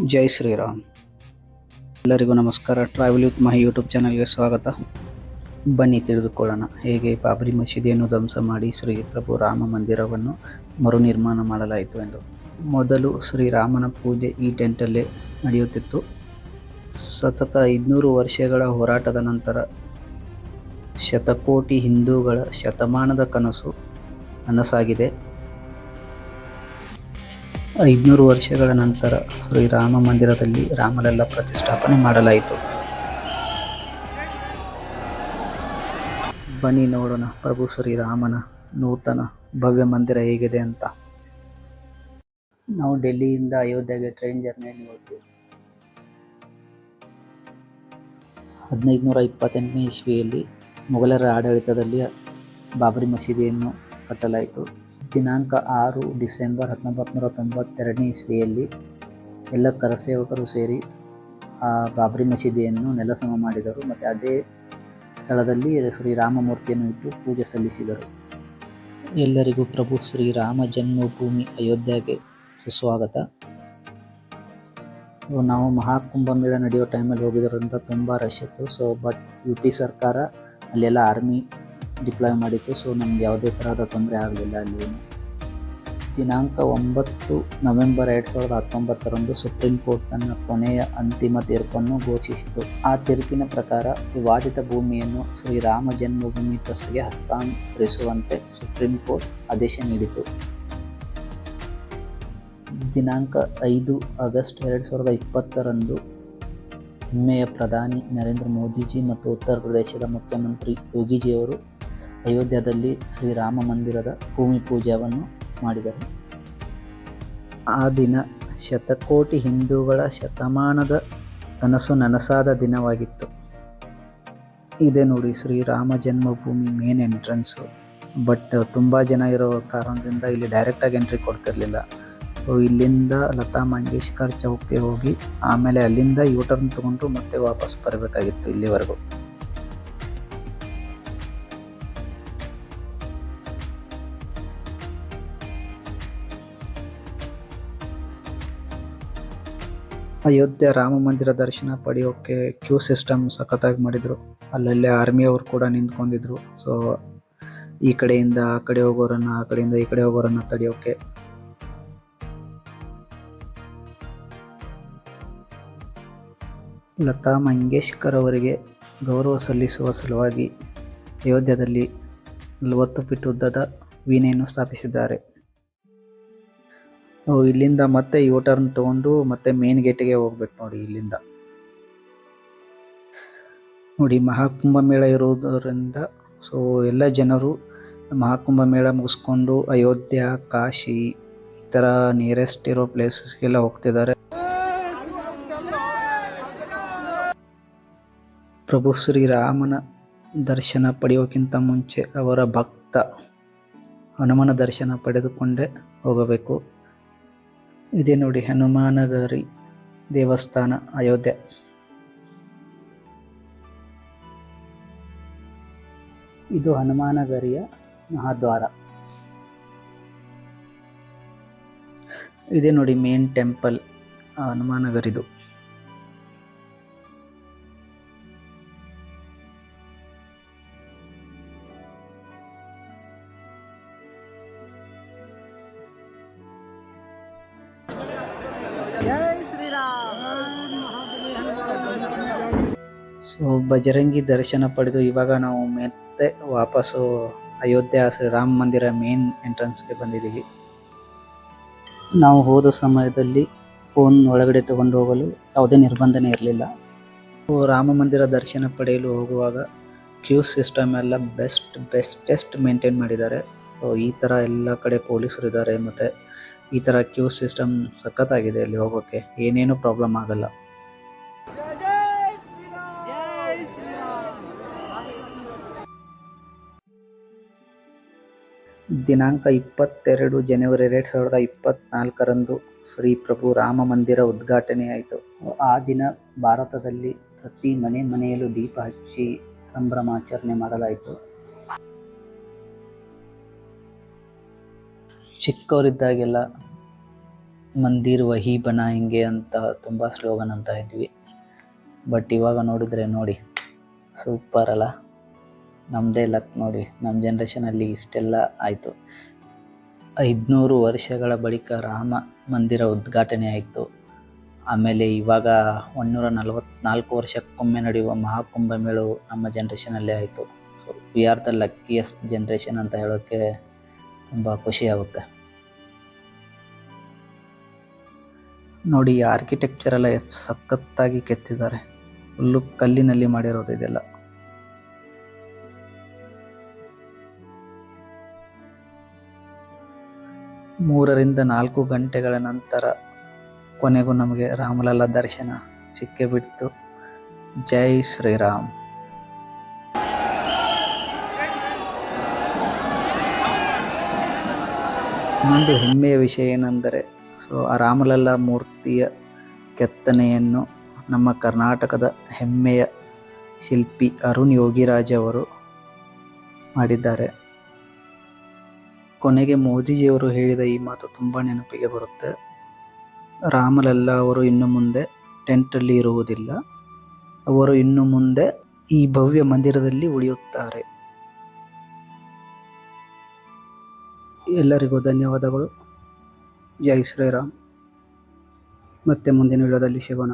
ಜೈ ಶ್ರೀರಾಮ್. ಎಲ್ಲರಿಗೂ ನಮಸ್ಕಾರ. Travel with Mahi YouTube ಚಾನಲ್ಗೆ ಸ್ವಾಗತ. ಬನ್ನಿ, ತಿಳಿದುಕೊಳ್ಳೋಣ. ಹೇಗೆ ಬಾಬರಿ ಮಸೀದಿಯನ್ನು ಧ್ವಂಸ ಮಾಡಿ ಶ್ರೀ ಪ್ರಭು ರಾಮ ಮಂದಿರವನ್ನು ಮರುನಿರ್ಮಾಣ ಮಾಡಲಾಯಿತು ಎಂದು. ಮೊದಲು ಶ್ರೀರಾಮನ ಪೂಜೆ ಈ ಟೆಂಟಲ್ಲೇ ನಡೆಯುತ್ತಿತ್ತು. ಸತತ ಐದುನೂರು ವರ್ಷಗಳ ಹೋರಾಟದ ನಂತರ ಶತಕೋಟಿ ಹಿಂದೂಗಳ ಶತಮಾನದ ಕನಸು ನನಸಾಗಿದೆ. ಐದುನೂರು ವರ್ಷಗಳ ನಂತರ ಶ್ರೀರಾಮ ಮಂದಿರದಲ್ಲಿ ರಾಮಲಲ್ಲ ಪ್ರತಿಷ್ಠಾಪನೆ ಮಾಡಲಾಯಿತು. ಬನ್ನಿ ನೋಡೋಣ ಪ್ರಭು ಶ್ರೀರಾಮನ ನೂತನ ಭವ್ಯ ಮಂದಿರ ಹೇಗಿದೆ ಅಂತ. ನಾವು ಡೆಲ್ಲಿಯಿಂದ ಅಯೋಧ್ಯೆಗೆ ಟ್ರೈನ್ ಜರ್ನಿಯಲ್ಲಿ ಹೋದ್ವಿ. ಹದಿನೈದು ನೂರ ಇಪ್ಪತ್ತೆಂಟನೇ ಇಸ್ವಿಯಲ್ಲಿ ಮೊಘಲರ ಆಡಳಿತದಲ್ಲಿ ಬಾಬರಿ ಮಸೀದಿಯನ್ನು ಕಟ್ಟಲಾಯಿತು. ದಿನಾಂಕ ಆರು ಡಿಸೆಂಬರ್ ಹತ್ತೊಂಬತ್ತು ನೂರ ತೊಂಬತ್ತೆರಡನೇ ಇಸ್ವಿಯಲ್ಲಿ ಎಲ್ಲ ಕರಸೇವಕರು ಸೇರಿ ಆ ಬಾಬರಿ ಮಸೀದಿಯನ್ನು ನೆಲಸಮ ಮಾಡಿದರು ಮತ್ತು ಅದೇ ಸ್ಥಳದಲ್ಲಿ ಶ್ರೀರಾಮ ಮೂರ್ತಿಯನ್ನು ಇಟ್ಟು ಪೂಜೆ ಸಲ್ಲಿಸಿದರು. ಎಲ್ಲರಿಗೂ ಪ್ರಭು ಶ್ರೀರಾಮ ಜನ್ಮಭೂಮಿ ಅಯೋಧ್ಯೆಗೆ ಸುಸ್ವಾಗತ. ನಾವು ಮಹಾಕುಂಭಮೇಳ ನಡೆಯೋ ಟೈಮಲ್ಲಿ ಹೋಗಿದ್ದರಿಂದ ತುಂಬ ರಶ್ ಇತ್ತು. ಸೊ ಬಟ್ ಯು ಪಿ ಸರ್ಕಾರ, ಅಲ್ಲೆಲ್ಲ ಆರ್ಮಿ ಡಿಪ್ಲಾಯ್ ಮಾಡಿತ್ತು ಸೊ ನಮ್ಗೆ ಯಾವುದೇ ಥರದ ತೊಂದರೆ ಆಗಲಿಲ್ಲ ಅಲ್ಲಿ. ದಿನಾಂಕ ಒಂಬತ್ತು ನವೆಂಬರ್ ಎರಡು ಸಾವಿರದ ಹತ್ತೊಂಬತ್ತರಂದು ಸುಪ್ರೀಂ ಕೋರ್ಟ್ ತನ್ನ ಕೊನೆಯ ಅಂತಿಮ ತೀರ್ಪನ್ನು ಘೋಷಿಸಿತು. ಆ ತೀರ್ಪಿನ ಪ್ರಕಾರ ವಿವಾದಿತ ಭೂಮಿಯನ್ನು ಶ್ರೀರಾಮ ಜನ್ಮಭೂಮಿ ಟ್ರಸ್ಟ್ಗೆ ಹಸ್ತಾಂತರಿಸುವಂತೆ ಸುಪ್ರೀಂ ಕೋರ್ಟ್ ಆದೇಶ ನೀಡಿತು. ದಿನಾಂಕ ಐದು ಆಗಸ್ಟ್ ಎರಡು ಸಾವಿರದ ಇಪ್ಪತ್ತರಂದು ಹೆಮ್ಮೆಯ ಪ್ರಧಾನಿ ನರೇಂದ್ರ ಮೋದಿಜಿ ಮತ್ತು ಉತ್ತರ ಪ್ರದೇಶದ ಮುಖ್ಯಮಂತ್ರಿ ಯೋಗಿಜಿಯವರು ಅಯೋಧ್ಯದಲ್ಲಿ ಶ್ರೀರಾಮ ಮಂದಿರದ ಭೂಮಿ ಪೂಜೆಯನ್ನು ಮಾಡಿದರು. ಆ ದಿನ ಶತಕೋಟಿ ಹಿಂದೂಗಳ ಶತಮಾನದ ಕನಸು ನನಸಾದ ದಿನವಾಗಿತ್ತು. ಇದೆ ನೋಡಿ Shri Rama Janmabhoomi main entrance. But ತುಂಬ ಜನ ಇರೋ ಕಾರಣದಿಂದ ಇಲ್ಲಿ ಡೈರೆಕ್ಟಾಗಿ ಎಂಟ್ರಿ ಕೊಡ್ತಿರಲಿಲ್ಲ. ಇಲ್ಲಿಂದ ಲತಾ ಮಂಗೇಶ್ಕರ್ ಚೌಕ್ಗೆ ಹೋಗಿ ಆಮೇಲೆ ಅಲ್ಲಿಂದ ಯೂಟರ್ನ್ ತೊಗೊಂಡು ಮತ್ತೆ ವಾಪಸ್ ಬರಬೇಕಾಗಿತ್ತು ಇಲ್ಲಿವರೆಗೂ. ಅಯೋಧ್ಯೆ ರಾಮ ಮಂದಿರ ದರ್ಶನ ಪಡೆಯೋಕ್ಕೆ ಕ್ಯೂ ಸಿಸ್ಟಮ್ ಸಖತ್ತಾಗಿ ಮಾಡಿದರು. ಅಲ್ಲಲ್ಲೇ ಆರ್ಮಿಯವರು ಕೂಡ ನಿಂತ್ಕೊಂಡಿದ್ರು. ಸೊ ಈ ಕಡೆಯಿಂದ ಆ ಕಡೆ ಹೋಗೋರನ್ನ, ಆ ಕಡೆಯಿಂದ ಈ ಕಡೆ ಹೋಗೋರನ್ನ ತಡೆಯೋಕ್ಕೆ ಲತಾ ಮಂಗೇಶ್ಕರ್ ಅವರಿಗೆ ಗೌರವ ಸಲ್ಲಿಸುವ ಸಲುವಾಗಿ ಅಯೋಧ್ಯದಲ್ಲಿ ನಲವತ್ತು ಫೀಟ್ ಉದ್ದದ ವೀಣೆಯನ್ನು ಸ್ಥಾಪಿಸಿದ್ದಾರೆ. ಇಲ್ಲಿಂದ ಮತ್ತೆ ಯು ಟರ್ನ್ ತಗೊಂಡು ಮತ್ತೆ ಮೇನ್ ಗೇಟಿಗೆ ಹೋಗ್ಬೇಕು ನೋಡಿ ಇಲ್ಲಿಂದ. ನೋಡಿ ಮಹಾಕುಂಭ ಮೇಳ ಇರುವುದರಿಂದ ಸೊ ಎಲ್ಲ ಜನರು ಮಹಾಕುಂಭ ಮೇಳ ಮುಗಿಸ್ಕೊಂಡು ಅಯೋಧ್ಯ, ಕಾಶಿ ಈ ಥರ ನಿಯರೆಸ್ಟ್ ಇರೋ ಪ್ಲೇಸಸ್ಗೆಲ್ಲ ಹೋಗ್ತಿದ್ದಾರೆ. ಪ್ರಭು ಶ್ರೀರಾಮನ ದರ್ಶನ ಪಡೆಯೋಕ್ಕಿಂತ ಮುಂಚೆ ಅವರ ಭಕ್ತ ಹನುಮನ ದರ್ಶನ ಪಡೆದುಕೊಂಡೇ ಹೋಗಬೇಕು. ಇದೇ ನೋಡಿ ಹನುಮಾನಗರಿ ದೇವಸ್ಥಾನ ಅಯೋಧ್ಯೆ. ಇದು ಹನುಮಾನಗರಿಯ ಮಹಾದ್ವಾರ. ಇದೆ ನೋಡಿ ಮೇನ್ ಟೆಂಪಲ್ ಹನುಮಾನಗರಿದು. ಸೊ ಬಜರಂಗಿ ದರ್ಶನ ಪಡೆದು ಇವಾಗ ನಾವು ಮತ್ತೆ ವಾಪಸ್ಸು ಅಯೋಧ್ಯ ಶ್ರೀರಾಮ ಮಂದಿರ ಮೇನ್ ಎಂಟ್ರೆನ್ಸ್ಗೆ ಬಂದಿದ್ದೀವಿ. ನಾವು ಹೋದ ಸಮಯದಲ್ಲಿ ಫೋನ್ ಒಳಗಡೆ ತಗೊಂಡು ಹೋಗಲು ಯಾವುದೇ ನಿರ್ಬಂಧನೆ ಇರಲಿಲ್ಲ. ರಾಮ ಮಂದಿರ ದರ್ಶನ ಪಡೆಯಲು ಹೋಗುವಾಗ ಕ್ಯೂ ಸಿಸ್ಟಮ್ ಎಲ್ಲ ಬೆಸ್ಟ್ ಬೆಸ್ಟೆಸ್ಟ್ ಮೇಂಟೈನ್ ಮಾಡಿದ್ದಾರೆ. ಈ ಥರ ಎಲ್ಲ ಕಡೆ ಪೊಲೀಸರು ಇದ್ದಾರೆ ಮತ್ತು ಈ ಥರ ಕ್ಯೂ ಸಿಸ್ಟಮ್ ಸಖತ್ತಾಗಿದೆ ಅಲ್ಲಿ ಹೋಗೋಕ್ಕೆ. ಏನೇನು ಪ್ರಾಬ್ಲಮ್ ಆಗಲ್ಲ. ದಿನಾಂಕ ಇಪ್ಪತ್ತೆರಡು ಜನವರಿ ಎರಡು ಸಾವಿರದ ಇಪ್ಪತ್ತ್ನಾಲ್ಕರಂದು ಶ್ರೀ ಪ್ರಭು ರಾಮ ಮಂದಿರ ಉದ್ಘಾಟನೆಯಾಯಿತು. ಆ ದಿನ ಭಾರತದಲ್ಲಿ ಪ್ರತಿ ಮನೆ ಮನೆಯಲ್ಲೂ ದೀಪ ಹಚ್ಚಿ ಸಂಭ್ರಮಾಚರಣೆ ಮಾಡಲಾಯಿತು. ಚಿಕ್ಕವರಿದ್ದಾಗೆಲ್ಲ ಮಂದಿರ್ ವಹಿ ಹಿಂಗೆ ಅಂತ ತುಂಬ ಸ್ಲೋಗನ್ ಅಂತ ಇದ್ವಿ. ಬಟ್ ಇವಾಗ ನೋಡಿದ್ರೆ ನೋಡಿ ಸೂಪರ್ ಅಲ್ಲ? ನಮ್ಮದೇ ಲಕ್ ನೋಡಿ ನಮ್ಮ ಜನ್ರೇಷನಲ್ಲಿ ಇಷ್ಟೆಲ್ಲ ಆಯಿತು. ಐದುನೂರು ವರ್ಷಗಳ ಬಳಿಕ ರಾಮ ಮಂದಿರ ಉದ್ಘಾಟನೆ ಆಯಿತು. ಆಮೇಲೆ ಇವಾಗ ಒಂದೂರ ನಲವತ್ತ್ನಾಲ್ಕು ವರ್ಷಕ್ಕೊಮ್ಮೆ ನಡೆಯುವ ಮಹಾಕುಂಭ ಮೇಳವು ನಮ್ಮ ಜನ್ರೇಷನಲ್ಲೇ ಆಯಿತು. So we are the luckiest generation ಅಂತ ಹೇಳೋಕ್ಕೆ ತುಂಬ ಖುಷಿಯಾಗುತ್ತೆ ನೋಡಿ ಆರ್ಕಿಟೆಕ್ಚರೆಲ್ಲ ಎಷ್ಟು ಸಖತ್ತಾಗಿ ಕೆತ್ತಿದ್ದಾರೆ. ಫುಲ್ಲು ಕಲ್ಲಿನಲ್ಲಿ ಮಾಡಿರೋದು ಇದೆಲ್ಲ. ಮೂರರಿಂದ ನಾಲ್ಕು ಗಂಟೆಗಳ ನಂತರ ಕೊನೆಗೂ ನಮಗೆ ರಾಮಲಲ್ಲ ದರ್ಶನ ಸಿಕ್ಕೇ ಬಿಡ್ತು ಜೈ ಶ್ರೀರಾಮ್. ಇನ್ನೊಂದು ಹೆಮ್ಮೆಯ ವಿಷಯ ಏನೆಂದರೆ, ಸೊ, ಆ ರಾಮಲಲ್ಲ ಮೂರ್ತಿಯ ಕೆತ್ತನೆಯನ್ನು ನಮ್ಮ ಕರ್ನಾಟಕದ ಹೆಮ್ಮೆಯ ಶಿಲ್ಪಿ ಅರುಣ್ ಯೋಗಿರಾಜ್ ಅವರು ಮಾಡಿದ್ದಾರೆ. ಕೊನೆಗೆ ಮೋದಿಜಿಯವರು ಹೇಳಿದ ಈ ಮಾತು ತುಂಬ ನೆನಪಿಗೆ ಬರುತ್ತೆ. ರಾಮಲಲ್ಲ ಅವರು ಇನ್ನು ಮುಂದೆ ಟೆಂಟಲ್ಲಿ ಇರುವುದಿಲ್ಲ. ಅವರು ಇನ್ನು ಮುಂದೆ ಈ ಭವ್ಯ ಮಂದಿರದಲ್ಲಿ ಉಳಿಯುತ್ತಾರೆ. ಎಲ್ಲರಿಗೂ ಧನ್ಯವಾದಗಳು. ಜೈ ಶ್ರೀರಾಮ್. ಮತ್ತೆ ಮುಂದಿನ ವಿಡಿಯೋದಲ್ಲಿ ಸಿಗೋಣ.